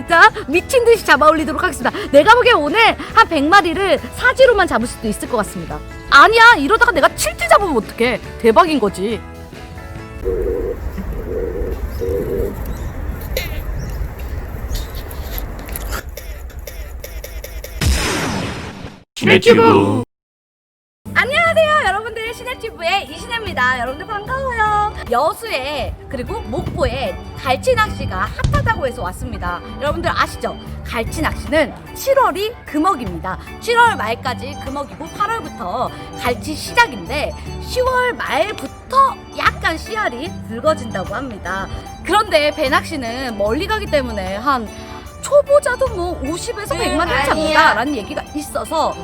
진짜 미친 듯이 잡아 올리도록 하겠습니다. 내가 보기엔 오늘 한 100마리를 사지로만 잡을 수도 있을 것 같습니다. 아니야, 이러다가 내가 칠지 잡으면 어떡해. 대박인 거지. 신해주부 안녕하세요 여러분들 신혜튜브의 이신혜입니다. 여러분들 반가워요. 여수에 그리고 목포에 갈치 낚시가 핫하다고 해서 왔습니다. 여러분들 아시죠? 갈치 낚시는 7월이 금어기입니다. 7월 말까지 금어기고 8월부터 갈치 시작인데 10월 말부터 약간 씨알이 붉어진다고 합니다. 그런데 배낚시는 멀리 가기 때문에 한 초보자도 뭐 50에서 100마리 잡는다 라는 얘기가 있어서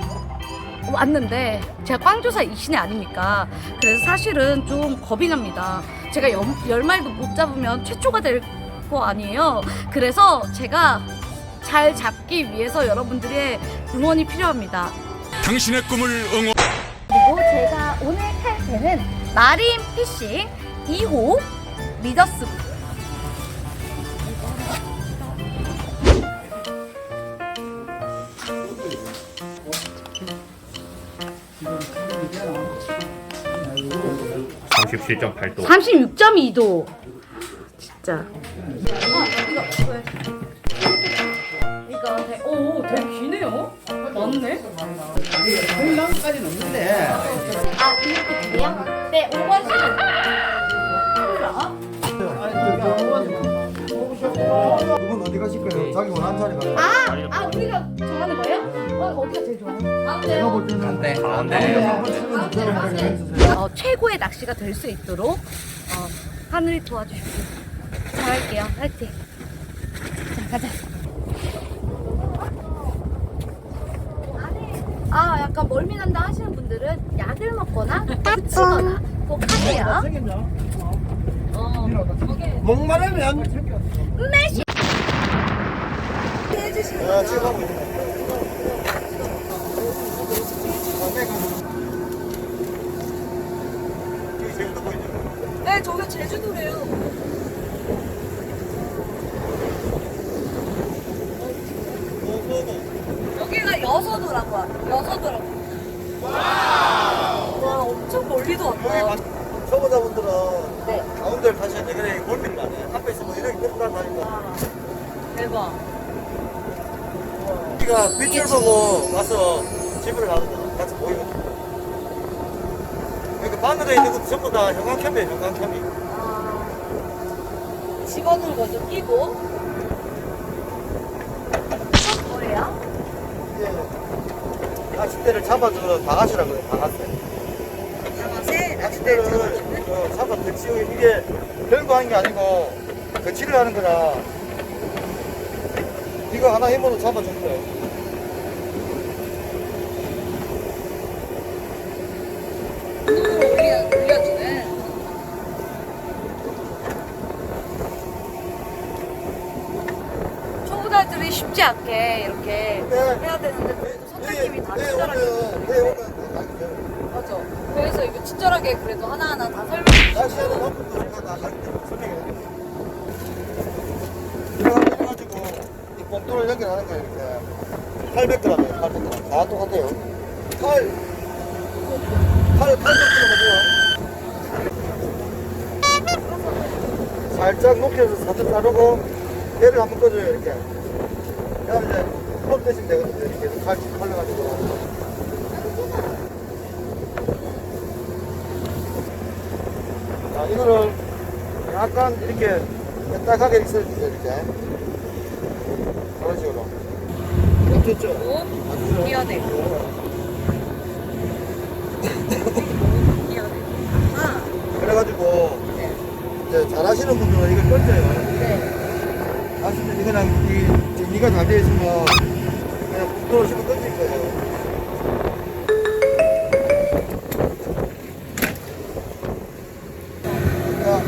왔는데 제가 꽝조사 이신의 아닙니까? 그래서 사실은 좀 겁이 납니다. 제가 열, 열 마리도 못 잡으면 최초가 될 거 아니에요. 그래서 제가 잘 잡기 위해서 여러분들의 응원이 필요합니다. 당신의 꿈을 응원 그리고 제가 오늘 탈 배는 마린 피싱 2호 리더스 삼 37.8도 36.2도 진짜 이거 되- 오 되게 기네요 맞네 별남까지는 없는데 아 이렇게 돼요? 네 5번 씩 그분 어디 가실 거예요? 자기 원하는 자리 가요. 아, 아 우리가 정하는 거예요? 어, 어디가 제일 좋아요? 아, 한번 찍으면 저를 가게 해주세요. 어, 최고의 낚시가 될 수 있도록 어, 하늘이 도와주시고 잘할게요. 화이팅. 자, 가자. 아, 약간 멀미난다 하시는 분들은 약을 먹거나 붙이거나 꼭 하세요. 어, 목마르면 매시. 아, 지금 하고 있는 제주도래요. 여기가 여서도라고 하 여서도라고. 와, 엄청 멀리도 왔다. 초보자분들은 네. 가운데를 가셔야 돼. 그래, 골밀 나네. 앞에 있으면 이렇게 끌고 다니까. 대박. 우리가 빛을 보고 와서 집을 가거든. 같이. 그러니까 바늘에 있는 것도 전부 다 형광캠이에요, 형광캠이. 집어넣은 거죠, 끼고. 이건 뭐예요? 이제 낚싯대를 잡아주는 방아쇠라 그래, 방아쇠. 자세? 낚싯대를 어, 잡아 거치고 이게 별거 하는 게 아니고 거치를 하는 거라 이거 하나 힘으로 잡아주는 거예요려주는. 초보자들이 쉽지 않게 이렇게 네. 해야 되는데 그래도 선장님이 다 네, 친절하게 오면, 네. 맞아. 그래서 이거 친절하게 그래도 하나하나 다 설명해 이 봉돌을 연결하는 거예요, 이렇게. 800g이에요, 800g. 다 똑같아요. 8, 8, 800g 살짝 높여서 살짝 자르고 얘를 한번 꺼줘요, 이렇게. 그다음에 이제 펌 대시면 되거든요, 이렇게 칼, 칼려가지고. 자, 이거를 약간 이렇게 딱하게 이렇게 써주세요, 이렇게. 그런 식으로. 끼어내고 끼어내고 아, 그래가지고, 이제 잘하시는 분들은 이걸 던져요. 네. 아시면 이거랑 이 정리가 다 되어 있으면 그냥 북도로 씹어 던질 거예요. 자,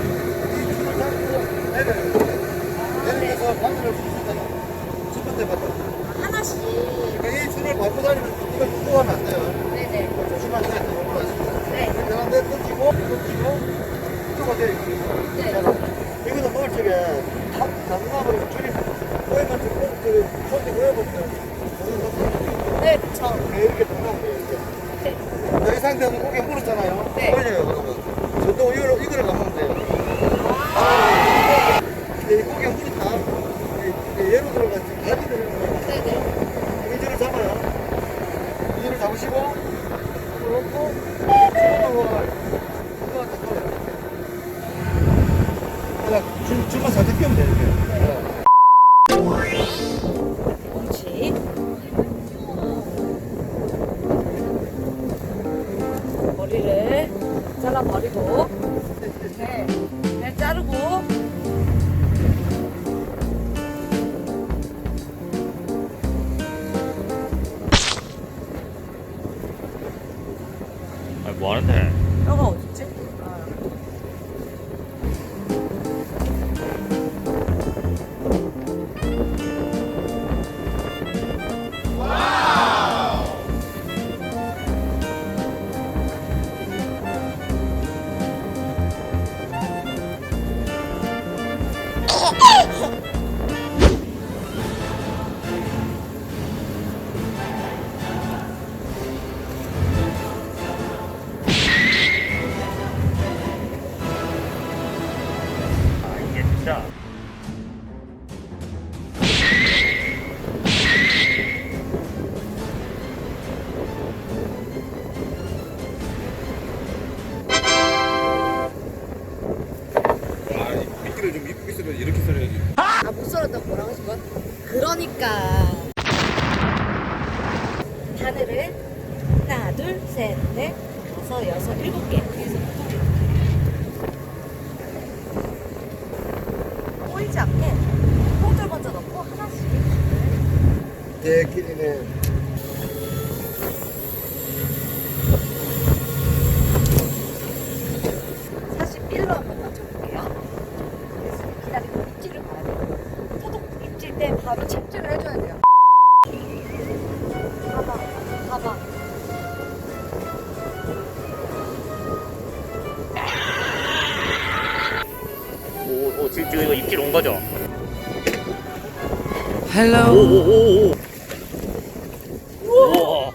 이 줄을 잡고 내려요. 내려서 바늘을 붙이잖아. 첫 번째 바늘. 하나씩 그러니까 이 줄을 밟고 다니면 이걸 묶고 하면 안 돼요. 네네 조심하셔야 돼요. 올라가시면. 네. 이렇게 하는데 던지고, 던지고, 이거가 돼요. 네. 이거는 먹을 적에 탑, 장갑으로 줄이 꼬이면 좀 줄만 살짝 끼우면. 뭉치. 머리를 잘라버리고, 네, 네, 자르고, 아, 뭐 하는데? 썰었다고 뭐라고 거야? 그러니까. 바늘을 하나, 둘, 셋, 넷, 다섯, 여섯, 일곱 개. 헬로. 오, 오, 오, 오. 우와.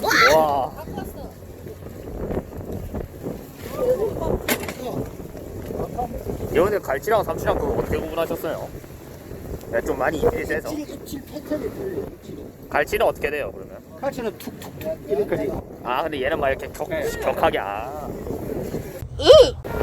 뭐야? 와. 여근데 갈치랑 삼치랑 그거 어떻게 구분하셨어요? 네, 좀 많이 입질이 세서. 입질 패턴이 틀려. 갈치는 어떻게 돼요, 그러면? 칼치는 툭툭툭 이렇게까지. 아, 근데 얘는 막 이렇게 격, 격하게, 아. 카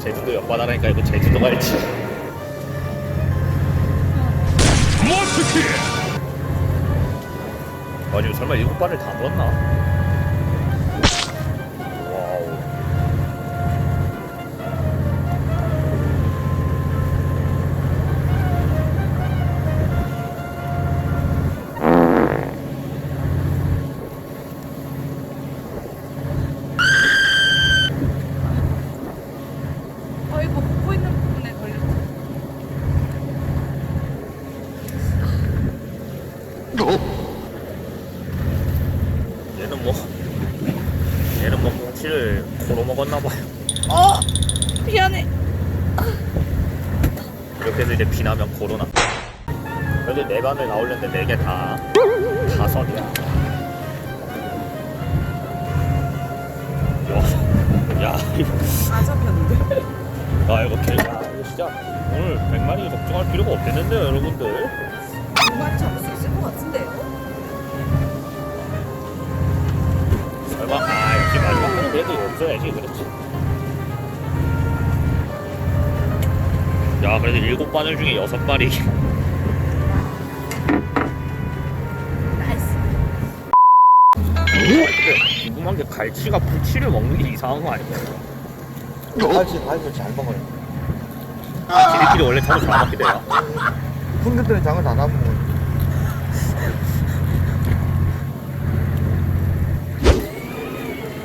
제주도 옆바다라니까 이거 제주도 갈치. 아, 지금 설마 일곱 발을 다 물었나? 대반을 나오려는데 네 개 다 다섯이야. 야, 야, 아 이거 개, 야, 이거 진짜 오늘 100마리 걱정할 필요가 없겠는데요, 여러분들. 정말 잡을 수 있을 것 같은데요? 설마, 아, 역시 마지막 하는 그래도 없어야지, 그렇지. 야, 그래도 7바늘 중에 여섯 마리. 궁금한 게 갈치가 부치를 먹는 게 이상한 거 아니야? 갈치 갈치 잘 먹어요. 지들끼리 원래 저도 잘 먹게 돼요 풍경들은 장을 다 남고.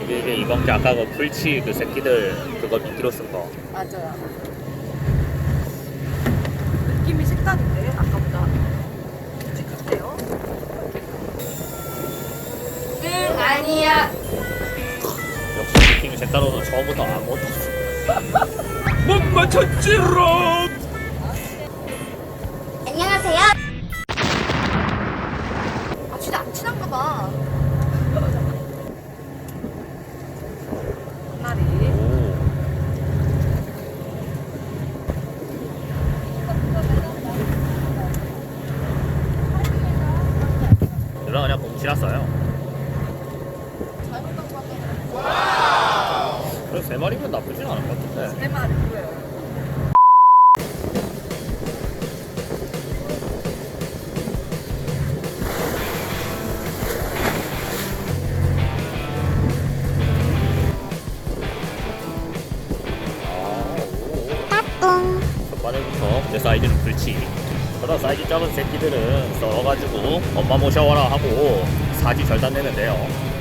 이게, 이게 이번 게 아까 그 불치 그 새끼들 그거 미끼로 쓴 거 맞아요. 느낌이 색다른데 아까보다. 찍을게요. 응 아니야. 역시 느낌이 색다르서 처음부터 아무것도 없어 못 맞췄지롱 안녕하세요. 아 진짜 안 친한가 봐. 오. 누나 그냥 공 지났어요. 그래서 세 마리면 나쁘진 않을 것 같은데. 세 마리고요. 첫 바늘부터 내 사이즈는 불치. 그러다 사이즈 작은 새끼들은 썰어가지고 엄마 모셔와라 하고 사지 절단 내는데요.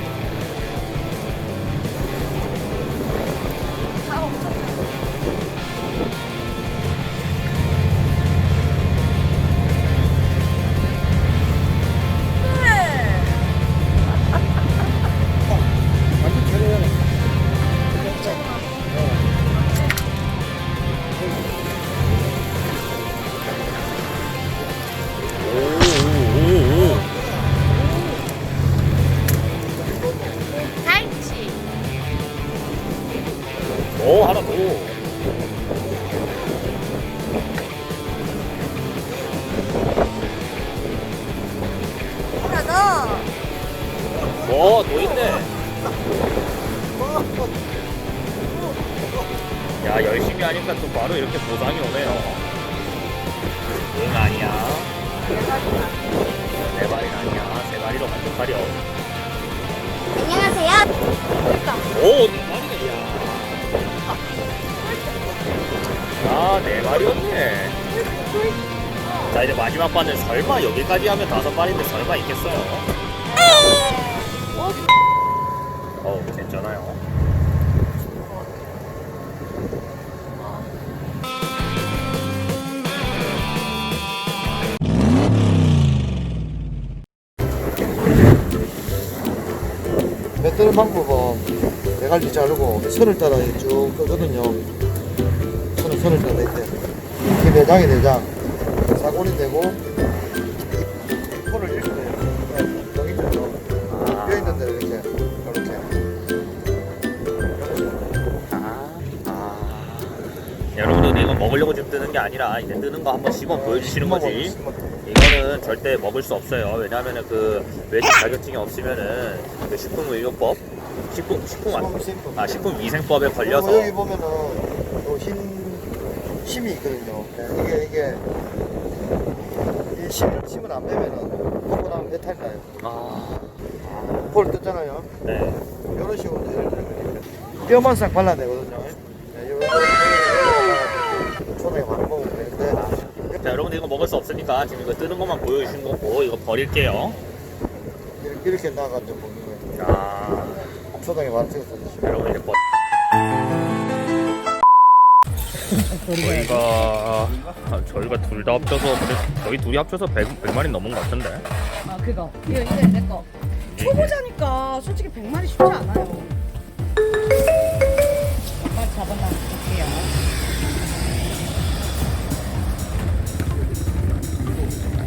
아, 네 마리였네. 자, 이제 마지막 바늘 설마 여기까지 하면 다섯 마리인데 설마 있겠어요? 어우, 괜찮아요. 뱉는 방법은 대 갈비 자르고 선을 따라 쭉 끄거든요. 선을 선을 따라 이렇게 이게 내장이 내장 사골이 되고 이 코를 이렇게 돼요. 여기 있죠. 뼈 있는 데를 이렇게 이렇게 여러분들 이거 먹으려고 지금 뜨는 게 아니라 이제 뜨는 거 한번 시범 보여주시는 거지. 이거는 절대 먹을 수 없어요. 왜냐하면은 그 외식 자격증이 없으면은 그 식품의료법, 식품 식품 안- 아 식품 위생법에 걸려서 그리고 여기 보면은 또흰 심이 있거든요. 네, 이게 이게 이 심, 심을 안 빼면은 먹고 나면 배탈 나요. 아, 볼 떴잖아요. 네. 이런 식으로 예를 들면 뼈만 싹 발라내거든요. 네, 요런 초장에 바로 먹으면 되는데 자 여러분들 이거 먹을 수 없으니까 지금 이거 뜨는 것만 보여주신 거고 이거 버릴게요. 이렇게, 이렇게 나가지고 먹는 거예요. 자 찍어서 드시면 여러분 이제 버. 저희가 아, 저희가 둘 다 합쳐서 저희 둘이 합쳐서 100, 100마리 넘은 것 같은데. 아 그거. 이거 이제 내 거. 초보자니까 솔직히 100마리 쉽지 않아요. 빨리 잡아놔 볼게요.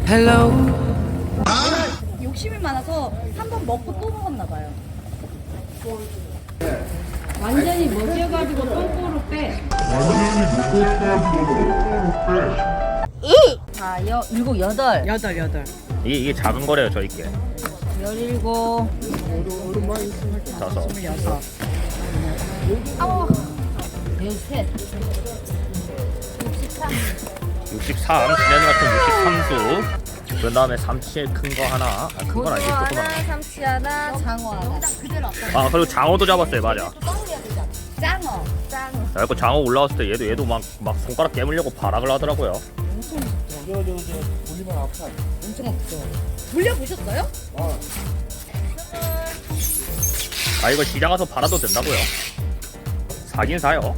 헬로. 욕심이 많아서 한 번 먹고 또 먹었나 봐요. 완전히 먹여가지고 똥꼬로 빼. 자, 여, 일곱, 여덟, 여덟 여덟. 이게, 이게 작은 거래요 저희께. 열일곱, 다섯. 스물여섯. 아우. 넷셋 63 지난 같은 63수 그 다음에 삼치 큰거 하나. 아, 큰건 아니지. 조그만 하나, 삼치 하나, 장어 하나. 아 그리고 장어도 잡았어요. 맞아. 짱어, 짱어. 야, 그 장어 올라왔을 때 얘도 얘도 막, 막 손가락 깨물려고 발악을 하더라고요. 물려보셨어요? 아 이거 시장 가서 팔아도 된다고요? 사긴 사요.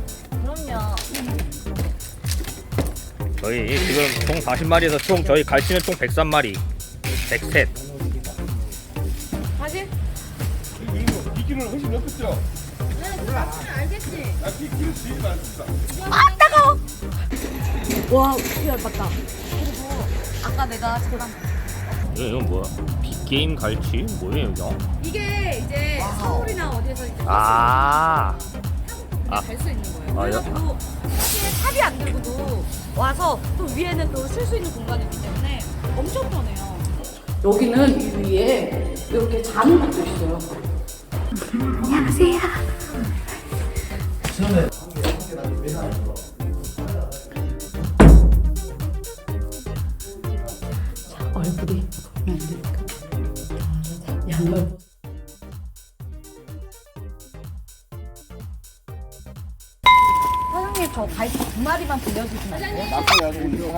저희 지금 총 40마리에서 총 저희 갈치는 총 103마리 103 사실? 비기는 훨씬 높겠죠? 아, 따가워! 와, 열받다. 그리고 아까 내가 잠깐 이거, 이건 뭐야 빅게임 갈치? 뭐예요 이거? 이게 이제 서울이나 어디에서 이제 아 아. 갈수 있는 거예요. 아, 그래가지고 삽이 안 들고도 와서 또 위에는 또쉴수 있는 공간이기 때문에 엄청 편해요. 여기는 이 위에 이렇게 자는 것도 있어요. 처음에 한개 한개 나중에 매달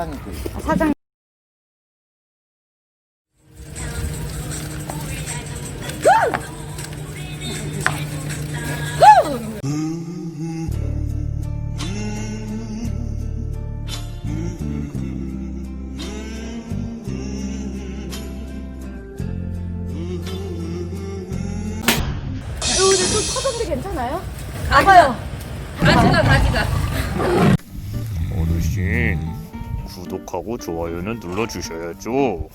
사장님 그. 사장 이거 근데 또 터던데 괜찮아요? 가봐요. 구독하고 좋아요는 눌러주셔야죠